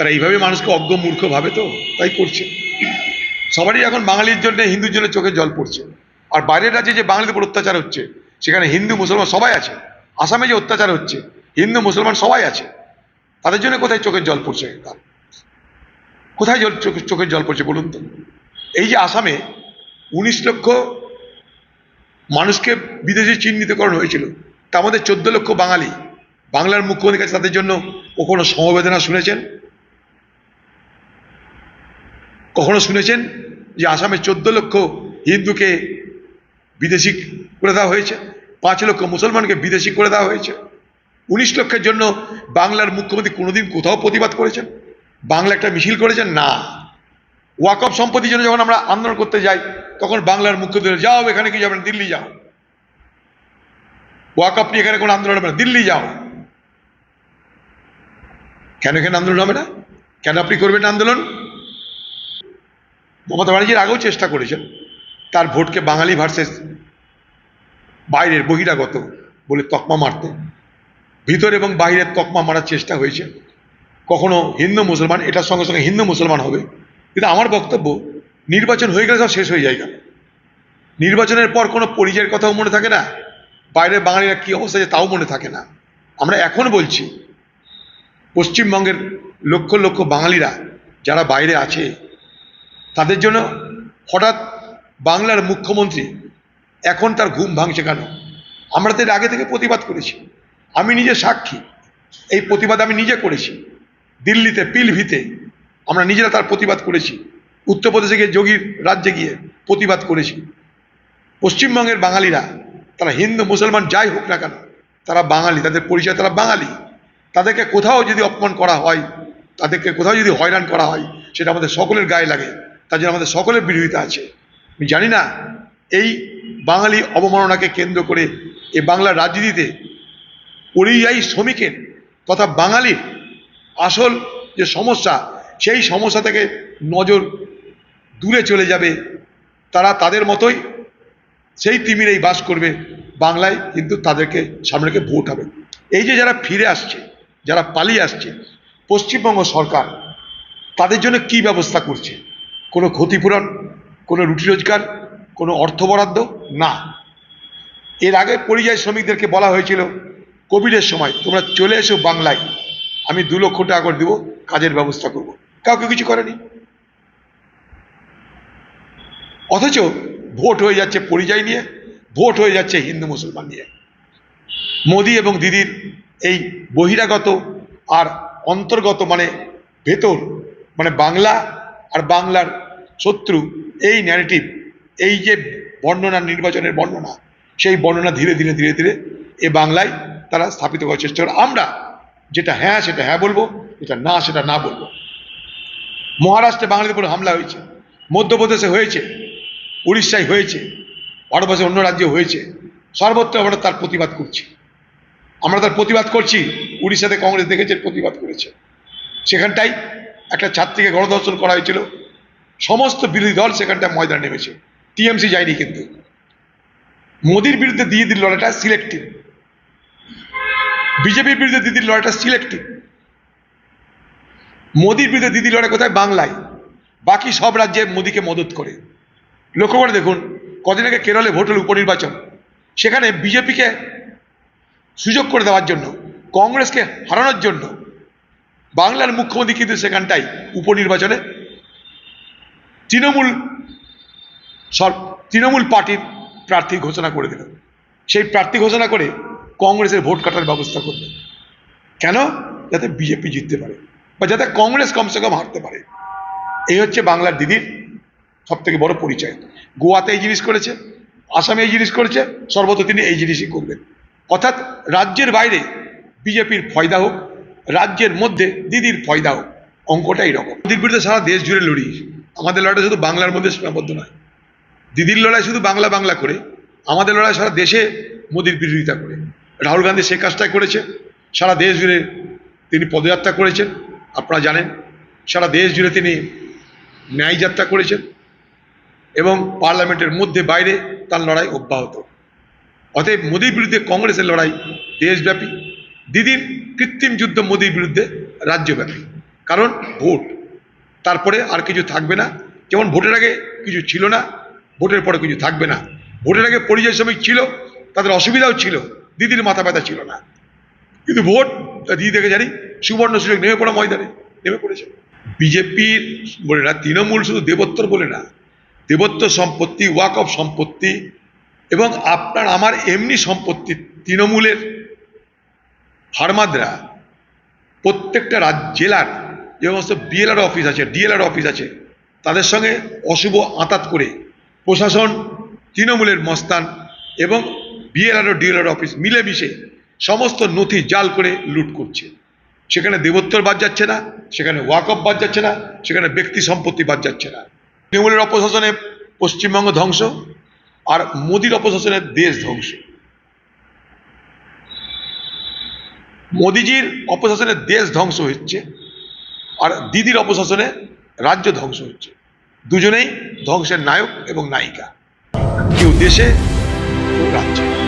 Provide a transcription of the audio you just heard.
তারা এইভাবে মানুষকে অজ্ঞ মূর্খ ভাবে তো? তাই করছে। সবারই এখন বাঙালির জন্য, হিন্দুর জন্য চোখে জল পড়ছে। আর বাইরের রাজ্যে যে বাঙালিদের উপর অত্যাচার হচ্ছে, সেখানে হিন্দু, মুসলমান সবাই আছে। আসামে যে অত্যাচার হচ্ছে, হিন্দু, মুসলমান সবাই আছে। তাদের জন্য কোথায় চোখের জল পড়ছে? কোথায় জল চোখে- চোখের জল পড়ছে বলুন তো? এই যে আসামে উনিশ লক্ষ মানুষকে বিদেশে চিহ্নিতকরণ হয়েছিল। তার মধ্যে চোদ্দ লক্ষ বাঙালি। বাংলার মুখ্যমন্ত্রীর কাছে তাদের জন্য কখনো সমবেদনা শুনেছেন? কখনো শুনেছেন যে আসামে চোদ্দ লক্ষ হিন্দুকে বিদেশি করে দেওয়া হয়েছে, পাঁচ লক্ষ মুসলমানকে বিদেশি করে দেওয়া হয়েছে? উনিশ লক্ষের জন্য বাংলার মুখ্যমন্ত্রী কোনোদিন কোথাও প্রতিবাদ করেছেন? বাংলা একটা মিছিল করেছেন? না। ওয়াকফ সম্পত্তির জন্য যখন আমরা আন্দোলন করতে যাই, তখন বাংলার মুখ্যমন্ত্রী যাও এখানে কি যাবেন দিল্লি যাও। ওয়াকফ নিয়ে এখানে কোনো আন্দোলন হবে না। দিল্লি যাও। কেন এখানে আন্দোলন হবে না? কেন আপনি করবেন আন্দোলন? মমতা ব্যানার্জির আগেও চেষ্টা করেছেন তার ভোটকে বাঙালি ভার্সেস বাইরের বহিরাগত বলে তকমা মারতে। ভিতর এবং বাইরের তকমা মারার চেষ্টা হয়েছে। কখনো হিন্দু মুসলমান, এটার সঙ্গে সঙ্গে হিন্দু মুসলমান হবে। কিন্তু আমার বক্তব্য, নির্বাচন হয়ে গেলে সব শেষ হয়ে যায় কেন? নির্বাচনের পর কোনো পরিচয়ের কথাও মনে থাকে না? বাইরের বাঙালিরা কী অবস্থা তাও মনে থাকে না। আমরা এখন বলছি, পশ্চিমবঙ্গের লক্ষ লক্ষ বাঙালিরা যারা বাইরে আছে তাদের জন্য হঠাৎ বাংলার মুখ্যমন্ত্রী এখন তার ঘুম ভাঙছে কেন? আমরা তো আগে থেকে প্রতিবাদ করেছি। আমি নিজে সাক্ষী। এই প্রতিবাদ আমি নিজে করেছি। দিল্লিতে পিলভিতে আমরা নিজেরা তার প্রতিবাদ করেছি। উত্তরপ্রদেশে গিয়ে যোগীর রাজ্যে গিয়ে প্রতিবাদ করেছি। পশ্চিমবঙ্গের বাঙালিরা, তারা হিন্দু, মুসলমান যাই হোক না কেন, তারা বাঙালি, তাদের পরিচয় তারা বাঙালি। তাদেরকে কোথাও যদি অপমান করা হয়, তাদেরকে কোথাও যদি হয়রান করা হয়, সেটা আমাদের সকলের গায়ে লাগে। তার জন্য আমাদের সকলের বিরোধিতা আছে। আমি জানি না এই বাঙালি অবমাননাকে কেন্দ্র করে এই বাংলার রাজনীতিতে পরিযায়ী শ্রমিকের তথা বাঙালির আসল যে সমস্যা, সেই সমস্যা থেকে নজর দূরে চলে যাবে। তারা তাদের মতোই সেই তিমিরেই বাস করবে বাংলায়, কিন্তু তাদেরকে সামনেকে ভোট হবে। এই যে যারা ফিরে আসছে, যারা পালিয়ে আসছে, পশ্চিমবঙ্গ সরকার তাদের জন্য কি ব্যবস্থা করছে? কোনো ক্ষতিপূরণ, কোনো রুটি রোজগার, কোনো অর্থ বরাদ্দ? না। এর আগে পরিযায়ী শ্রমিকদেরকে বলা হয়েছিল, কোভিডের সময় তোমরা চলে এসো বাংলায়, আমি দু লক্ষ টাকা করে দেবো, কাজের ব্যবস্থা করব। কাউকে কিছু করেনি। অথচ ভোট হয়ে যাচ্ছে পরিযায়ী নিয়ে, ভোট হয়ে যাচ্ছে হিন্দু মুসলমান নিয়ে। মোদি এবং দিদির এই বহিরাগত আর অন্তর্গত মানে ভেতর মানে বাংলা আর বাংলার শত্রু এই ন্যারেটিভ এই যে বর্ণনা, নির্বাচনের বর্ণনা, সেই বর্ণনা ধীরে ধীরে ধীরে ধীরে এ বাংলায় তারা স্থাপিত করার চেষ্টা করে আমরা যেটা হ্যাঁ সেটা হ্যাঁ বলব, যেটা না, সেটা না বলব। মহারাষ্ট্রে বাঙালির উপর হামলা হয়েছে, মধ্যপ্রদেশে হয়েছে, উড়িষ্যায় হয়েছে ভারতবর্ষের অন্য রাজ্যে হয়েছে। সর্বত্র আমরা তার প্রতিবাদ করছি। আমরা তার প্রতিবাদ করছি। উড়িষ্যাতে কংগ্রেস দেখেছে, প্রতিবাদ করেছে। সেখানটাই একটা ছাত্রীকে গণধর্ষণ করা হয়েছিল। সমস্ত বিরোধী দল সেখানটায় ময়দানে নেমেছে। টিএমসি যায়নি কিন্তু। মোদির বিরুদ্ধে দিয়ে দিল লড়াইটা সিলেক্টিভ বিজেপির বিরুদ্ধে দিদির লড়াইটা সিলেক্টিভ মোদির বিরুদ্ধে দিদির লড়াই কোথায়? বাংলায়। বাকি সব রাজ্যে মোদিকে মদত করে। লক্ষ্য করে দেখুন, কদিন আগে কেরলে ভোট হল উপনির্বাচন। সেখানে বিজেপিকে সুযোগ করে দেওয়ার জন্য, কংগ্রেসকে হারানোর জন্য বাংলার মুখ্যমন্ত্রী কিন্তু সেখানটাই, উপনির্বাচনে। তৃণমূল সর তৃণমূল পার্টির প্রার্থী ঘোষণা করে দিল। সেই প্রার্থী ঘোষণা করে কংগ্রেসের ভোট কাটার ব্যবস্থা করবে। কেন? যাতে বিজেপি জিততে পারে, বা যাতে কংগ্রেস কমসে কম হারতে পারে। এই হচ্ছে বাংলার দিদির সব থেকে বড় পরিচয়। গোয়াতে এই জিনিস করেছে, আসামে এই জিনিস করেছে সর্বত তিনি এই জিনিসই করবেন। অর্থাৎ রাজ্যের বাইরে বিজেপির ফয়দা হোক রাজ্যের মধ্যে দিদির ফয়দাও অঙ্কটা এইরকম দিদির বিরুদ্ধে সারা দেশ জুড়ে লড়ি। আমাদের লড়াই শুধু বাংলার মধ্যে সীমাবদ্ধ নয়। দিদির লড়াই শুধু বাংলা বাংলা করে, আমাদের লড়াই সারা দেশে মোদির বিরোধিতা করে। রাহুল গান্ধী সে কাজটাই করেছে, সারা দেশ জুড়ে তিনি পদযাত্রা করেছেন, আপনারা জানেন। সারা দেশ জুড়ে তিনি ন্যায় যাত্রা করেছেন এবং পার্লামেন্টের মধ্যে বাইরে তার লড়াই অব্যাহত। অতএব মোদির বিরুদ্ধে কংগ্রেসের লড়াই দেশব্যাপী। দিদির কৃত্রিম যুদ্ধ মোদির বিরুদ্ধে রাজ্যব্যাপী। কারণ ভোট। তারপরে আর কিছু থাকবে না। যেমন ভোটের আগে কিছু ছিল না, ভোটের পরে কিছু থাকবে না। ভোটের আগে পরিযায়ী শ্রমিক ছিল, তাদের অসুবিধাও ছিল, দিদির মাথা ব্যথা ছিল না। কিন্তু ভোট দিদি দেখে জানি, সুবর্ণ সুযোগ নেমে পড়া ময়দানে, নেমে পড়েছে। বিজেপির বলে না, তৃণমূল শুধু দেবত্বর বলে না। দেবত্ব সম্পত্তি ওয়াক অফ সম্পত্তি এবং আপনার, আমার এমনি সম্পত্তি তৃণমূলের ফার্মাদরা প্রত্যেকটা রাজ, জেলার যে সমস্ত বিএলআর অফিস আছে ডিএলআর অফিস আছে, তাদের সঙ্গে অশুভ আঁতাত করে প্রশাসন, তৃণমূলের মস্তান এবং বিএলআর ও ডিএলআর অফিস মিলেমিশে সমস্ত নথি জাল করে লুট করছে। সেখানে দেবোত্তর বাদ যাচ্ছে না, সেখানে ওয়াকফ বাদ যাচ্ছে না, সেখানে ব্যক্তি সম্পত্তি বাদ যাচ্ছে না। তৃণমূলের অপশাসনে পশ্চিমবঙ্গ ধ্বংস আর মোদির অপশাসনে দেশ ধ্বংস। মোদিজির অপশাসনে দেশ ধ্বংস হচ্ছে আর দিদির অপশাসনে রাজ্য ধ্বংস হচ্ছে। দুজনেই ধ্বংসের নায়ক এবং নায়িকা। কেউ দেশে, কেউ রাজ্যে।